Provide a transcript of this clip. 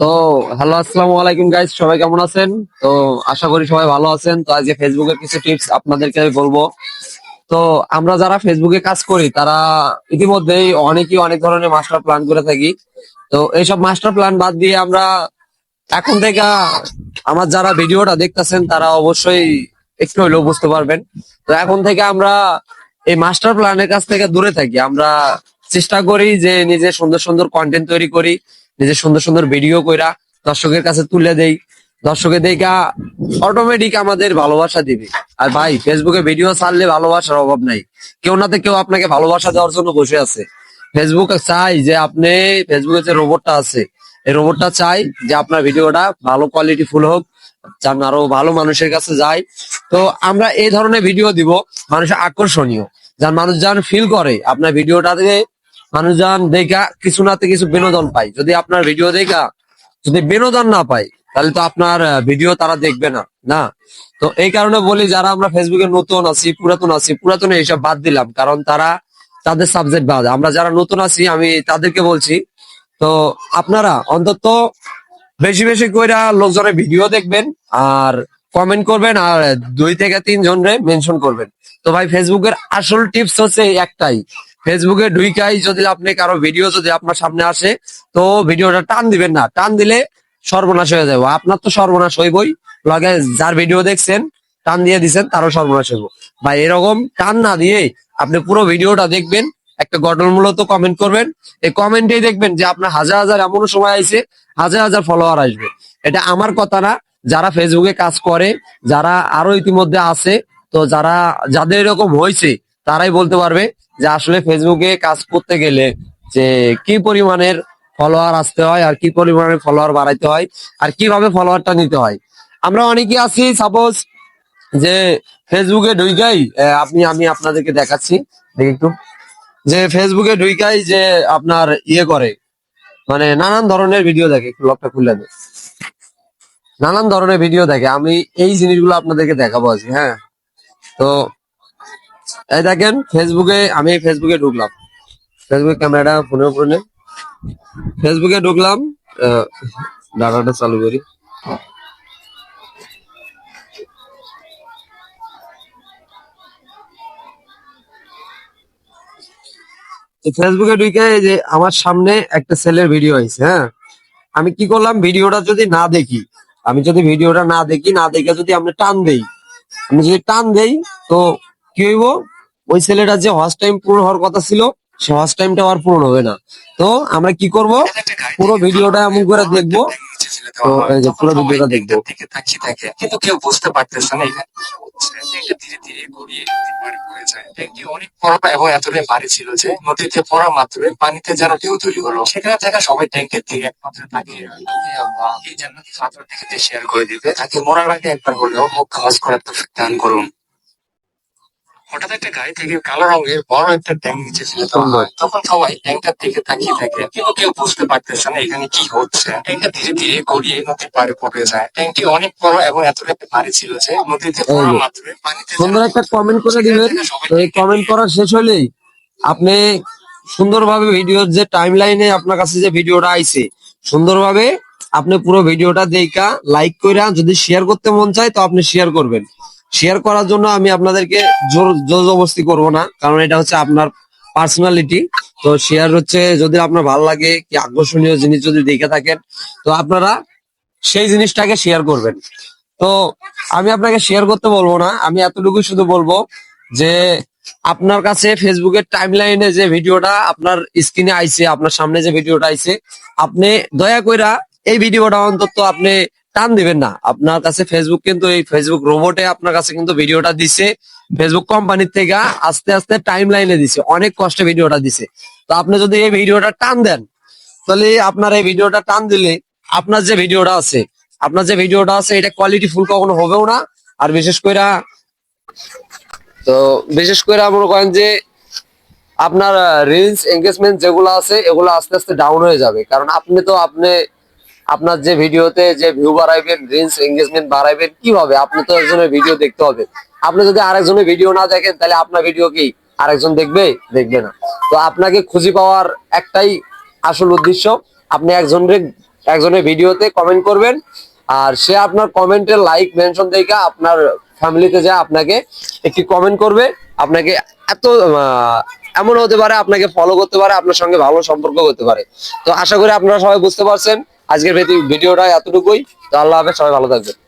তো, হ্যালো, আসসালামু আলাইকুম গাইস সবাই কেমন আছেন? তো, আশা করি সবাই ভালো আছেন। তো আজকে ফেসবুকের কিছু টিপস আপনাদেরকে আমি বলব। তো, আমরা যারা ফেসবুকে কাজ করি, তারা ইতিমধ্যেই অনেকেই অনেক ধরনের মাস্টার প্ল্যান করে থাকি। তো, এইসব মাস্টার প্ল্যান বাদ দিয়ে আমরা এখন থেকে আমার যারা ভিডিওটা দেখতেছেন, তারা অবশ্যই একটু হলেও বুঝতে পারবেন। তো, এখন থেকে আমরা এই মাস্টার প্ল্যানের কাছ থেকে দূরে থাকি। আমরা চেষ্টা করি যে নিজে সুন্দর সুন্দর কন্টেন্ট তৈরি করি, নিজে সুন্দর সুন্দর ভিডিও কইরা দর্শকের কাছে তুলে দেই। দর্শকের দেখা অটোমেটিক আমাদের ভালোবাসা দিবে। আর ভাই ফেসবুকে ভিডিও ছাড়লে ভালোবাসার অভাব নাই। কেউ না কেউ আপনাকে ভালোবাসা দেওয়ার জন্য বসে আছে। ফেসবুক চাই যে আপনি ফেসবুকে যে রোবটটা আছে, এই রোবটটা চাই যে আপনার ভিডিওটা ভালো কোয়ালিটি ফুল হোক, যেন আরও ভালো মানুষের কাছে যায়। তো আমরা এই ধরনের ভিডিও দিব মানুষের আকর্ষণীয়। যার মানুষ যান ফিল করে আপনার ভিডিওটাতে মানুষজন দেখা কিছু নাতে কিছু বিনোদন পাই যদি আপনার ভিডিও দেখা, যদি বিনোদন না পাই তাহলে তো আপনার ভিডিও তারা দেখবে না না? তো এই কারণে বলি, যারা আমরা ফেসবুকে নতুন আছি, পুরাতন আছি, পুরাতন এইসব বাদ দিলাম, কারণ তারা তাদের সাবজেক্ট বাদ। আমরা যারা নতুন আছি, আমি তাদেরকে বলছি, তো আপনারা অন্তত বেশি বেশি কইরা লোকজনের ভিডিও দেখবেন, আর কমেন্ট করবেন আর দুই থেকে তিন জনরে মেনশন করবেন। তো ভাই ফেসবুকের আসল টিপস হচ্ছে একটাই। ফেসবুকে ঢুইকাই যদি আপনি কারও ভিডিও যদি আপনার সামনে আসে, তো ভিডিওটা টান দিবেন না। টান দিলে সর্বনাশ হয়ে যাবে। আপনার তো সর্বনাশ হইবই। লগে যার ভিডিও দেখছেন, টান দিয়ে দিছেন, তারও সর্বনাশ হইব। ভাই, এরকম টান না দিয়ে আপনি পুরো ভিডিওটা দেখবেন। একটা গঠনমূলত কমেন্ট করবেন। এই কমেন্টেই দেখবেন যে আপনার হাজার হাজার এমন সময় আইছে, হাজার হাজার ফলোয়ার আসবে। এটা আমার কথা না। যারা ফেসবুকে কাজ করে, যারা আরও ইতিমধ্যে আছে, তো যারা, যাদের এরকম হয়েছে, তারাই বলতে পারবে যে আসলে ফেসবুকে কাজ করতে গেলে যে কি পরিমাণের ফলোয়ার আসতে হয়, আর কি পরিমাণের ফলোয়ার বাড়াইতে হয়, আর কীভাবে ফলোয়ারটা নিতে হয়। আমরা অনেকে আছি সাপোজ যে ফেসবুকে ঢুইকাই আপনি, আমি আপনাদেরকে দেখাচ্ছি, দেখি একটু। যে ফেসবুকে ঢুইকাই যে আপনার ইয়ে করে মানে নানান ধরনের ভিডিও দেখে, একটু লকটা খুলে দেয় নানান ধরনের ভিডিও দেখে। আমি এই জিনিসগুলো আপনাদেরকে দেখাবো আজকে হ্যাঁ? তো, এই দেখেন ফেসবুকে আমি ফেসবুকে ঢুকলাম। ফেসবুক ক্যামেরাটা ফোনের উপরে। ফেসবুকে ঢুকলাম ডাটাটা চালু করি। ফেসবুকে ঢুকে যে আমার সামনে একটা সেলের ভিডিও আছে হ্যাঁ? আমি কি করলাম? ভিডিওটা যদি না দেখি আমি যদি ভিডিওটা না দেখি, না দেখে যদি আমি টান দেই, আমি যদি টান দেই, তো কি হইব? ওই ছেলেটার যে হস টাইম পূরণ হওয়ার কথা ছিল, সে হস টাইমটা আর পূরণ হবে না। তো আমরা কি করব? পুরো ভিডিওটা এমন করে দেখব। পুরো ভিডিওটা দেখব। কিন্তু কেউ বুঝতে পারতেছে না। হচ্ছে ধীরে ধীরে গড়িয়ে নদীর পাড়ে পড়ে যায়। ট্যাঙ্কটি অনেক বড় এবং এতটাই ভারী ছিল যে, নদীতে পড়া মাত্রই পানিতে যেন ঢেউ তৈরি হলো, সেখানে থাকা সবাই ট্যাঙ্কের দিকে একমাত্র তাকিয়ে রইল। এই জন্য ছাত্র থেকে শেয়ার করে দিবে, তাকে মরার আগে একবার হলেও মুখ খাওয়াজ করার তো দান করুন। হঠাৎ একটা গাড়ি থেকে কালো রঙের বড় একটা ট্যাঙ্ক নিচে ছিল। তখন সবাই ট্যাঙ্কটার দিকে তাকিয়ে থাকে। কিন্তু কেউ বুঝতে পারতেছে না এখানে কি হচ্ছে। ট্যাঙ্কটা ধীরে ধীরে গড়িয়ে নদীর পাড়ে পড়ে যায়। ট্যাঙ্কটি অনেক বড় এবং এতটাই ভারী ছিল যে নদীতে পড়া পানিতে সুন্দর একটা কমেন্ট করে দিবেন এই কমেন্ট করা শেষ হলেই আপনি সুন্দরভাবে ভিডিওর যে টাইম লাইনে আপনার কাছে যে ভিডিওটা আইছে সুন্দরভাবে আপনি পুরো ভিডিওটা দেখা লাইক কইরা যদি শেয়ার করতে মন চায় তো আপনি শেয়ার করবেন। শেয়ার করার জন্য আমি আপনাদেরকে জোর জবরদস্তি করব না, কারণ এটা হচ্ছে আপনার পার্সোনালিটি তো শেয়ার হচ্ছে যদি আপনার ভালো লাগে, কি আকর্ষণীয় জিনিস যদি দেখে থাকেন, তো আপনারা সেই জিনিসটাকে শেয়ার করবেন। তো আমি আপনাকে শেয়ার করতে বলব না, আমি এতটুকু শুধু বলব যে আপনার কাছে ফেসবুকের টাইম লাইনে যে ভিডিওটা আপনার স্ক্রিনে আইছে, আপনার সামনে যে ভিডিওটা আইছে, আপনি দয়া কইরা এই ভিডিওটা অন্তত আপনি টান দিবেন না। আপনার কাছে ফেসবুক কিন্তু এই ফেসবুক রোবটে আপনার কাছে কিন্তু ভিডিওটা দিছে। ফেসবুক কোম্পানির থেকে আস্তে আস্তে টাইম লাইনে দিছে। অনেক কষ্টে ভিডিওটা দিছে। তো আপনি যদি এই ভিডিওটা টান দেন, তাহলে আপনার এই ভিডিওটা টান দিলে আপনার যে ভিডিওটা আছে, আপনার যে ভিডিওটা আছে, এটা কোয়ালিটি ফুল কখনো হবেও না। আর বিশেষ করে, তো বিশেষ করে মনে করেন যে আপনার রিলস এঙ্গেজমেন্ট যেগুলো আছে, এগুলো আস্তে আস্তে ডাউন হয়ে যাবে। কারণ আপনি তো, আপনি আপনার যে ভিডিওতে যে ভিউ বাড়াইবেন রিলস এঙ্গেজমেন্ট বাড়াইবেন, কীভাবে? আপনি তো একজনের ভিডিও দেখতে হবে। আপনি যদি আরেকজনের ভিডিও না দেখেন, তাহলে আপনার ভিডিও কি? আরেকজন দেখবে? দেখবে না। তো আপনাকে খুঁজে পাওয়ার একটাই আসল উদ্দেশ্য, আপনি একজনের একজনের ভিডিওতে কমেন্ট করবেন, আর সে আপনার কমেন্টের লাইক মেনশন দেখে আপনার ফ্যামিলিতে যা আপনাকে একটি কমেন্ট করবে। আপনাকে এত এমন হতে পারে, আপনাকে ফলো করতে পারে, আপনার সঙ্গে ভালো সম্পর্ক করতে পারে। তো আশা করি আপনারা সবাই বুঝতে পারছেন। আজকের ভিডিওটা এতটুকুই। তো আল্লাহ হাফেজ সবাই ভালো থাকবেন।